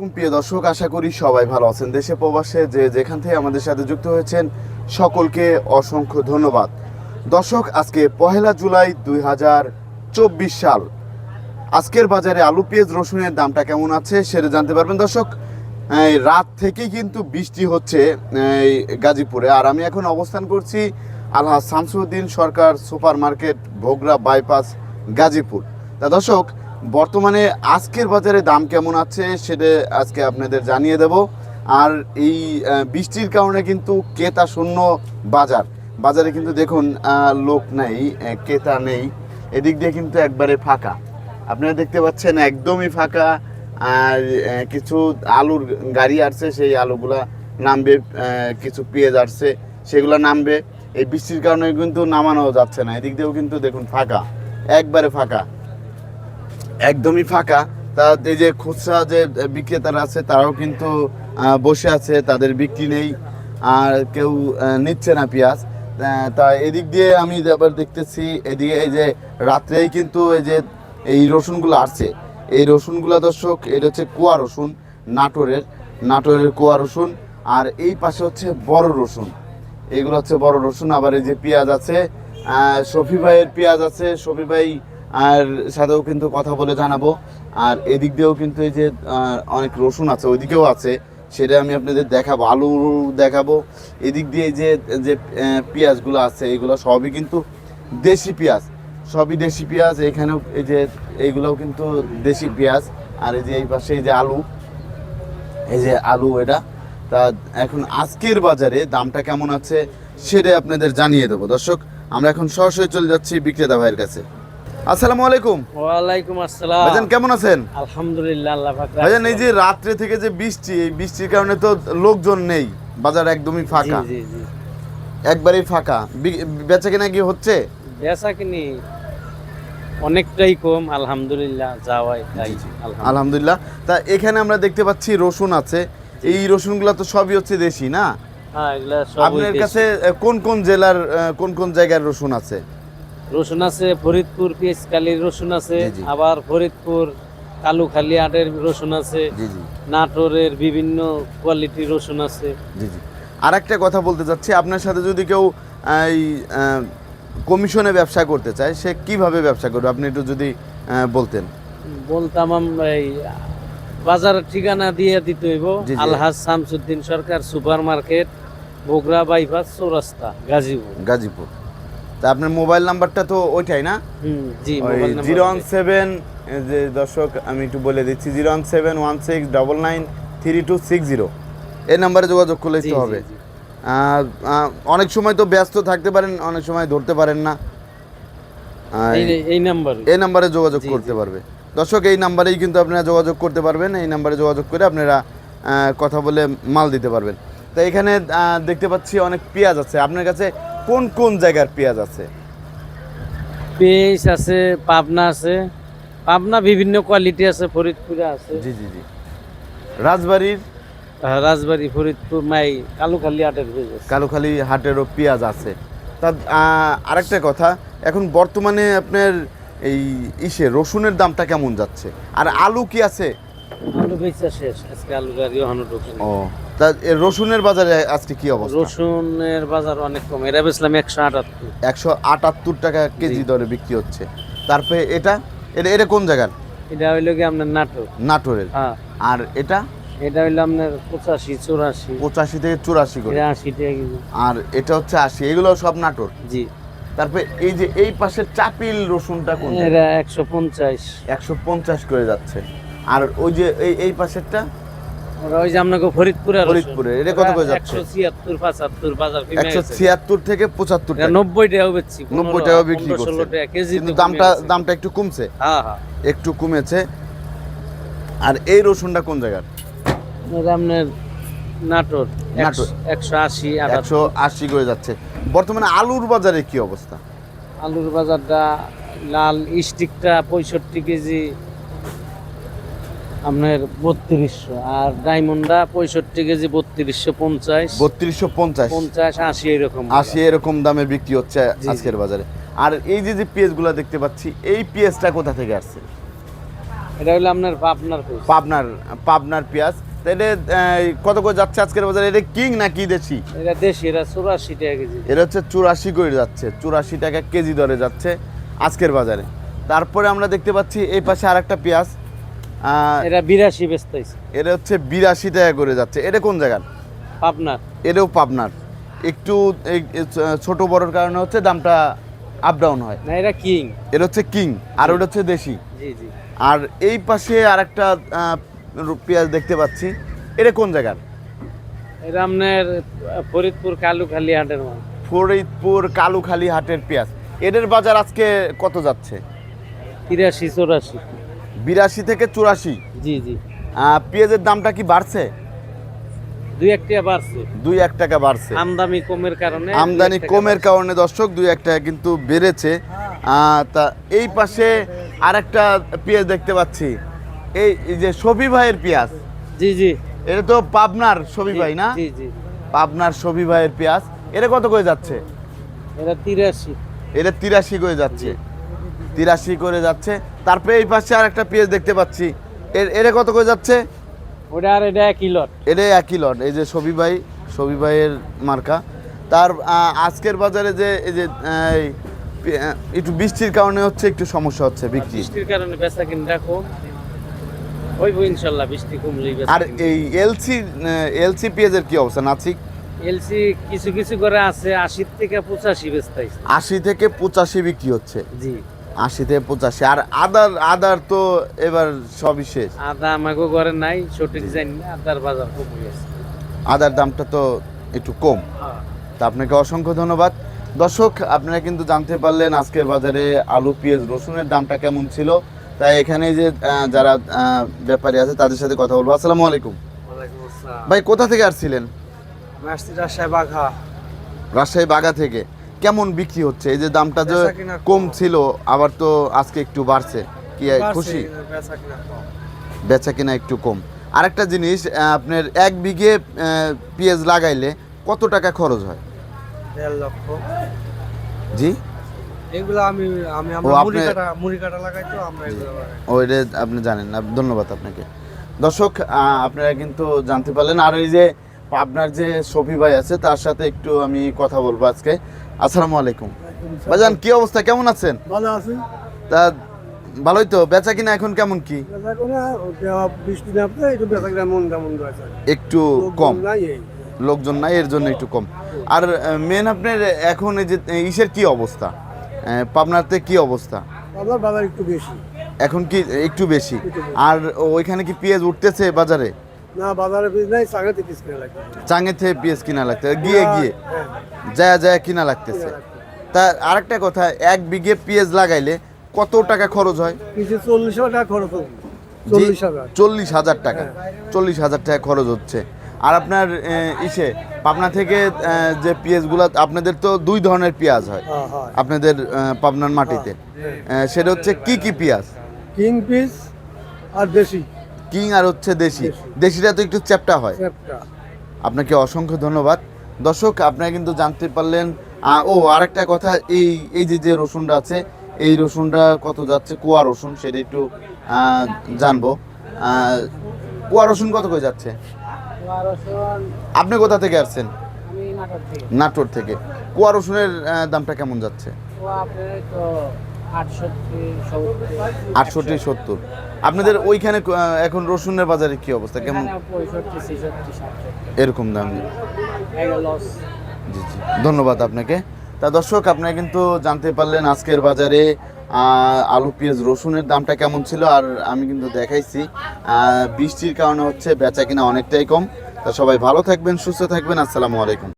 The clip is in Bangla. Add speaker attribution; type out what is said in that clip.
Speaker 1: আলাইকুম। প্রিয় দর্শক, আশা করি সবাই ভালো আছেন। দেশে প্রবাসে যে যেখান থেকে আমাদের সাথে যুক্ত হয়েছেন, সকলকে অসংখ্য ধন্যবাদ। দর্শক, আজকে পহেলা জুলাই দুই হাজার চব্বিশ সাল। আজকের বাজারে আলু, পেঁয়াজ, রসুনের দামটা কেমন আছে সেটা জানতে পারবেন দর্শক। রাত থেকেই কিন্তু বৃষ্টি হচ্ছে গাজীপুরে। আর আমি এখন অবস্থান করছি Alhaj Shamsuddin Sarkar super market Bhogra bypass, Gazipur. তা দর্শক বর্তমানে আজকের বাজারে দাম কেমন আছে সেটা আজকে আপনাদের জানিয়ে দেব। আর এই বৃষ্টির কারণে কিন্তু ক্রেতা শূন্য বাজার। বাজারে কিন্তু দেখুন লোক নেই ক্রেতা নেই। এদিক দিয়ে কিন্তু একবারে ফাঁকা। আপনারা দেখতে পাচ্ছেন একদমই ফাঁকা। আর কিছু আলুর গাড়ি আসছে, সেই আলুগুলা নামবে কিছু পেঁয়াজ আসছে, সেগুলো নামবে। এই বৃষ্টির কারণে কিন্তু নামানো যাচ্ছে না। এদিক দিয়েও কিন্তু দেখুন ফাঁকা। একবারে ফাঁকা। একদমই ফাঁকা। তা এই যে খুচরা যে বিক্রেতারা আছে, তারাও কিন্তু বসে আছে, তাদের বিক্রি নেই, আর কেউ নিচ্ছে না পেঁয়াজ। তা এদিক দিয়ে আমি আবার দেখতেছি, এদিকে এই যে রাত্রেই কিন্তু এই যে, এই রসুনগুলো আসছে। এই রসুনগুলো দর্শক, এটা হচ্ছে কুয়া রসুন, নাটোরের নাটোরের কুয়া রসুন, আর এই পাশে হচ্ছে বড় রসুন। এগুলো হচ্ছে বড় রসুন, আবার এই যে পেঁয়াজ আছে শফি ভাইয়ের পেঁয়াজ আছে, শফি ভাই আর সাথেও কিন্তু কথা বলে জানাব। আর এদিক দিয়েও কিন্তু এই যে অনেক রসুন আছে, ওইদিকেও আছে, সেটা আমি আপনাদের দেখাবো, আলু দেখাবো। এদিক দিয়ে যে যে পেঁয়াজগুলো আছে, এগুলো সবই কিন্তু দেশি পেঁয়াজ, সবই দেশি পেঁয়াজ, এখানেও এই যে, এইগুলোও কিন্তু দেশি পেঁয়াজ। আর এই যে, এই পাশে এই যে আলু, এই যে আলু এটা, তা এখন আজকের বাজারে দামটা কেমন আছে সেটা আপনাদের জানিয়ে দেবো। দর্শক, আমরা এখন সরাসরি চলে যাচ্ছি বিক্রেতা ভাইয়ের কাছে। আসসালামু আলাইকুম।
Speaker 2: ওয়ালাইকুম আসসালাম।
Speaker 1: ভাইজান কেমন আছেন?
Speaker 2: আলহামদুলিল্লাহ আল্লাহ পাক
Speaker 1: ভাইজান এই যে রাত্রে থেকে যে বৃষ্টি এই বৃষ্টির কারণে তো লোকজন নেই। বাজার একদমই ফাঁকা।
Speaker 2: জি জি।
Speaker 1: একবারেই ফাঁকা। বেচা কেনা কি হচ্ছে?
Speaker 2: বেচা কিনি অনেকটাই কম আলহামদুলিল্লাহ যাওয়াই তাই আলহামদুলিল্লাহ।
Speaker 1: তা এখানে আমরা দেখতে পাচ্ছি রসুন আছে। এই রসুনগুলো তো সবই হচ্ছে দেশি না?
Speaker 2: হ্যাঁ
Speaker 1: আপনার কাছে কোন কোন জেলার কোন কোন জায়গার রসুন আছে?
Speaker 2: রসুন আছে ফরিদপুর পিএসকালির রসুন আছে। আবার ফরিদপুর কালুখালী আটের রসুন আছে
Speaker 1: জি জি।
Speaker 2: নাটোরের বিভিন্ন কোয়ালিটির রসুন আছে।
Speaker 1: জি জি। আর একটা কথা বলতে চাচ্ছি আপনার সাথে যদি কেউ এই কমিশনে ব্যবসা করতে চায় সে কীভাবে ব্যবসা করবে? আপনি একটু যদি বলতেন।
Speaker 2: বলতাম আম- এই বাজার ঠিকানা দিয়ে দিতে হইব। Alhaj Shamsuddin Sarkar super market Bogura bypass Chowrasta Gazipur.
Speaker 1: Gazipur. তা আপনার মোবাইল নাম্বারটা তো ওইটাই না? জিরো ওয়ান সেভেন যে দর্শক আমি একটু বলে দিচ্ছি zero one seven one six double nine three two six zero. এই নাম্বারে যোগাযোগ করলেই
Speaker 2: জি,
Speaker 1: তো হবে। অনেক সময় তো ব্যস্ত থাকতে পারেন অনেক সময় ধরতে পারেন না।
Speaker 2: এই- এই নাম্বার।
Speaker 1: এই নাম্বারে যোগাযোগ করতে পারবে। দর্শক এই নাম্বারেই কিন্তু আপনারা যোগাযোগ করতে পারবেন এই নাম্বারে যোগাযোগ করে আপনারা কথা বলে মাল দিতে পারবেন। তো এখানে দেখতে পাচ্ছি অনেক পেঁয়াজ আছে। আপনার কাছে কোন কোন জায়গার পেঁয়াজ আছে?
Speaker 2: পেঁয়াজ আছে পাবনা আছে। পাবনা বিভিন্ন কোয়ালিটি আছে ফরিদপুরে আছে।
Speaker 1: জি জি জি। রাজবাড়ির?
Speaker 2: রাজবাড়ি ফরিদপুর মাই কালুখালী হাটের পেঁয়াজ আছে।
Speaker 1: কালুখালী হাটেরও পেঁয়াজ আছে। তা আরেকটা কথা এখন বর্তমানে আপনার এই ইসে রসুনের দামটা কেমন যাচ্ছে? আর আলু কি আছে?
Speaker 2: আলু বেচা শেষ আজকে আলু গাড়ি ওখানে ঢোকে
Speaker 1: ও তা রসুনের বাজারে আজকে কি অবস্থা?
Speaker 2: রসুনের বাজার অনেক কম। এটা বেচলাম একশো আটাত্তর।
Speaker 1: একশো আটাত্তর টাকা কেজি দরে বিক্রি হচ্ছে। তারপরে এটা? এটা এটা কোন জায়গার?
Speaker 2: এটা হইল কি আপনার নাটোর।
Speaker 1: নাটোরের।
Speaker 2: হ্যাঁ।
Speaker 1: আর এটা?
Speaker 2: এটা হইল আপনার পঁচাশি চৌরাশি।
Speaker 1: পঁচাশি থেকে চুরাশি করে।
Speaker 2: আশি টাকা কেজি।
Speaker 1: আর এটা হচ্ছে আশি। এগুলো সব নাটোর?
Speaker 2: জি।
Speaker 1: তারপরে এই যে এই পাশের চাপিল রসুনটা কোন
Speaker 2: এটা একশো পঞ্চাশ।
Speaker 1: একশো পঞ্চাশ করে যাচ্ছে। আর ওই যে এই এই পাশেরটা?
Speaker 2: ওই যে আপনাকে ফরিদপুরে
Speaker 1: ফরিদপুরে, এটা কত করে যাচ্ছে?
Speaker 2: একশো ছিয়াত্তর পঁচাত্তর বাজার কমে গেছে।
Speaker 1: ছিয়াত্তর থেকে পঁচাত্তর
Speaker 2: এটা
Speaker 1: টাকা।
Speaker 2: নব্বই টাকাও বেচছি
Speaker 1: নব্বই টাকা বিক্রি করছে।
Speaker 2: ষোলো টাকা কেজি
Speaker 1: কিন্তু দামটা দামটা একটু কমছে।
Speaker 2: হ্যাঁ হ্যাঁ।
Speaker 1: একটু কমেছে। আর এই রসুনটা কোন জায়গার?
Speaker 2: আপনার নাটোর
Speaker 1: করে যাচ্ছে। বর্তমানে আলুর বাজারে কি অবস্থা?
Speaker 2: আলুর বাজারটা লাল স্টিকটা পঁয়ষট্টি কেজি আপনার বত্রিশশো আর ডায়মন্ডটা পঁয়ষট্টি কেজি বত্রিশশো পঞ্চাশ।
Speaker 1: বত্রিশশো পঞ্চাশ।
Speaker 2: পঞ্চাশ আশি এরকম
Speaker 1: আশি এরকম দামে বিক্রি হচ্ছে আজকের বাজারে। আর এই যে যে পেঁয়াজগুলো দেখতে পাচ্ছি এই পেঁয়াজটা কোথা থেকে আসছে?
Speaker 2: এটা হলো আপনার পাবনার
Speaker 1: পাবনার পাবনার পেঁয়াজ। তাহলে কত করে যাচ্ছে আজকের বাজারে? এটা কিং নাকি দেশি?
Speaker 2: এটা দেশি এটা চুরাশি টাকা কেজি।
Speaker 1: এটা হচ্ছে চুরাশি করে যাচ্ছে চুরাশি টাকা কেজি দরে যাচ্ছে আজকের বাজারে। তারপরে আমরা দেখতে পাচ্ছি এই পাশে আরেকটা পেঁয়াজ। আহ,
Speaker 2: এটা বিরাশি বেচতেছে
Speaker 1: এটা হচ্ছে বিরাশি টাকা করে যাচ্ছে। এটা কোন জায়গার
Speaker 2: পাবনার।
Speaker 1: এটাও পাবনার। একটু ছোট বড়র কারণে হচ্ছে দামটা আপ ডাউন হয়।
Speaker 2: না এটা কিং।
Speaker 1: এটা হচ্ছে কিং আর ওটা হচ্ছে দেশি।
Speaker 2: জি জি।
Speaker 1: আর এই পাশে আরেকটা পেঁয়াজ দেখতে পাচ্ছি। এটা কোন জায়গার?
Speaker 2: এটা আপনার ফরিদপুর কালুখালী হাটের মাল।
Speaker 1: ফরিদপুর কালুখালী হাটের পেঁয়াজ। এদের বাজার আজকে কত যাচ্ছে?
Speaker 2: তিরাশি চৌরাশি।
Speaker 1: বিরাশি থেকে চুরাশি।
Speaker 2: জি জি।
Speaker 1: পেঁয়াজের দামটা কি বাড়ছে?
Speaker 2: দুই একটা বাড়ছে।
Speaker 1: দুই এক টাকা বাড়ছে।
Speaker 2: আমদানি কমের কারণে
Speaker 1: আমদানি
Speaker 2: এক টাকা
Speaker 1: কমের কারণে দর্শক দুই এক টাকা কিন্তু বেড়েছে। তা এই পাশে আরেকটা পেঁয়াজ দেখতে পাচ্ছি। এই যে সবি ভাইয়ের পেঁয়াজ।
Speaker 2: জি জি।
Speaker 1: এটা তো পাবনার সবি ভাই না?
Speaker 2: জি জি।
Speaker 1: পাবনার সবি ভাইয়ের পেঁয়াজ। এটা কত করে যাচ্ছে?
Speaker 2: এটা তিরাশি।
Speaker 1: এটা তিরাশি করে যাচ্ছে। তিরাশি করে যাচ্ছে। তারপরে এই পাশে আর একটা পেঁয়াজ দেখতে পাচ্ছি। এর এটা কত করে যাচ্ছে?
Speaker 2: ওটা আর এটা একই লট
Speaker 1: এটা একই লট এই যে সবি ভাই সবি ভাইয়ের মার্কা। তার আজকের বাজারে যে এই যে একটু বৃষ্টির কারণে হচ্ছে একটু সমস্যা হচ্ছে বিক্রি।
Speaker 2: বৃষ্টির কারণে বেচা কিনে রাখো। হইব ইনশাল্লাহ বৃষ্টি কমলেই
Speaker 1: আর এই এলসি এলসি পেঁয়াজের কি অবস্থা নাচিক
Speaker 2: এলসি কিছু কিছু করে আছে আশি থেকে পঁচাশি বেচতেছে
Speaker 1: আশি থেকে পঁচাশি বিক্রি হচ্ছে।
Speaker 2: জি।
Speaker 1: আশি থেকে পঁচাশি। আর আদার আদার তো এবার সবই শেষ।
Speaker 2: আদা আমাকে ঘরে নাই সঠিক জানি না আদার বাজার গেছে।
Speaker 1: আদার দামটা তো একটু কম।
Speaker 2: হ্যাঁ।
Speaker 1: তা আপনাকে অসংখ্য ধন্যবাদ। দর্শক আপনারা কিন্তু জানতে পারলেন আজকের বাজারে আলু পেঁয়াজ রসুনের দামটা কেমন ছিল। তাই এখানে যে যারা ব্যাপারী আছে তাদের সাথে কথা বলব। আসসালামু আলাইকুম। ভাই কোথা থেকে আসছিলেন?
Speaker 2: রাজশাহী বাঘা।
Speaker 1: রাজশাহী বাগা থেকে। কেমন বিক্রি হচ্ছে? এই যে দামটা যে কম ছিল আবার তো আজকে একটু বাড়ছে। কি খুশি? বেচা কিনা একটু কম। আরেকটা জিনিস আপনার এক বিঘে পেঁয়াজ লাগাইলে কত টাকা খরচ হয়?
Speaker 2: দেড় লক্ষ।
Speaker 1: জি?
Speaker 2: এগুলো আমি আমি মুড়ি
Speaker 1: আপনি-
Speaker 2: কাটা মুড়ি কাটা লাগাই তো আমরা এগুলো
Speaker 1: ওইটা আপনি জানেন না ধন্যবাদ আপনাকে। দর্শক আপনারা কিন্তু জানতে পারলেন। আর এই যে আপনার যে শফি ভাই আছে তার সাথে একটু আমি কথা বলব আজকে। আসসালামু আলাইকুম। ভাইজান কি অবস্থা? কেমন আছেন?
Speaker 3: ভালো আছি।
Speaker 1: তা ভালোই তো? বেচা কিনা এখন কেমন কি?
Speaker 3: একটু
Speaker 1: কম। লোকজন নাই এর জন্য একটু কম। আর মেন আপনার এখন এই যে ইসের কি অবস্থা? পাবনাতে কি অবস্থা?
Speaker 3: বাজার একটু বেশি।
Speaker 1: এখন কি একটু বেশি। আর ওইখানে কি পেঁয়াজ উঠতেছে বাজারে?
Speaker 3: না বাজারে বীজ নাই চাঙাতে পিস কিনা লাগে
Speaker 1: চাঙে থেকে কিনা লাগতে গিয়ে গিয়ে।
Speaker 3: হ্যাঁ,
Speaker 1: যায় যায় কিনা লাগতেছে। তা আরেকটা কথা এক বিঘে পেঁয়াজ লাগাইলে কত টাকা খরচ হয়?
Speaker 3: কিছু চল্লিশ টাকা খরচ হবে। চল্লিশ হাজার।
Speaker 1: টাকা। চল্লিশ হাজার টাকা খরচ হচ্ছে। আর আপনার ইসে পাবনা থেকে যে পেঁয়াজগুলো আপনাদের তো দুই ধরনের পেঁয়াজ হয়।
Speaker 3: হ্যাঁ হ্যাঁ।
Speaker 1: আপনাদের পাবনার মাটিতে। সেটা হচ্ছে কি কি পেঁয়াজ?
Speaker 3: কিং পিস আর দেশি।
Speaker 1: কিং আর হচ্ছে দেশি। দেশিটা তো একটু চ্যাপটা হয়। আপনাকে অসংখ্য ধন্যবাদ। দর্শক আপনারা কিন্তু জানতে পারলেন ও আর একটা কথা এই এই যে যে রসুনটা আছে এই রসুনটা কত যাচ্ছে? কুয়া রসুন সেটা একটু জানব। কুয়া রসুন কত করে যাচ্ছে? আপনি কোথা থেকে আসছেন? নাটোর থেকে। কুয়া রসুনের দামটা কেমন যাচ্ছে?
Speaker 2: আটষট্টি সত্তর।
Speaker 1: আপনাদের ওইখানে এখন রসুনের বাজারে কি অবস্থা? কেমন? এরকম দাম। জি জি। ধন্যবাদ আপনাকে। তা দর্শক আপনারা কিন্তু জানতে পারলেন আজকের বাজারে আলু পেঁয়াজ রসুনের দামটা কেমন ছিল আর আমি কিন্তু দেখাইছি বৃষ্টির কারণে হচ্ছে বেচা কিনা অনেকটাই কম। তা সবাই ভালো থাকবেন সুস্থ থাকবেন। আসসালামু আলাইকুম।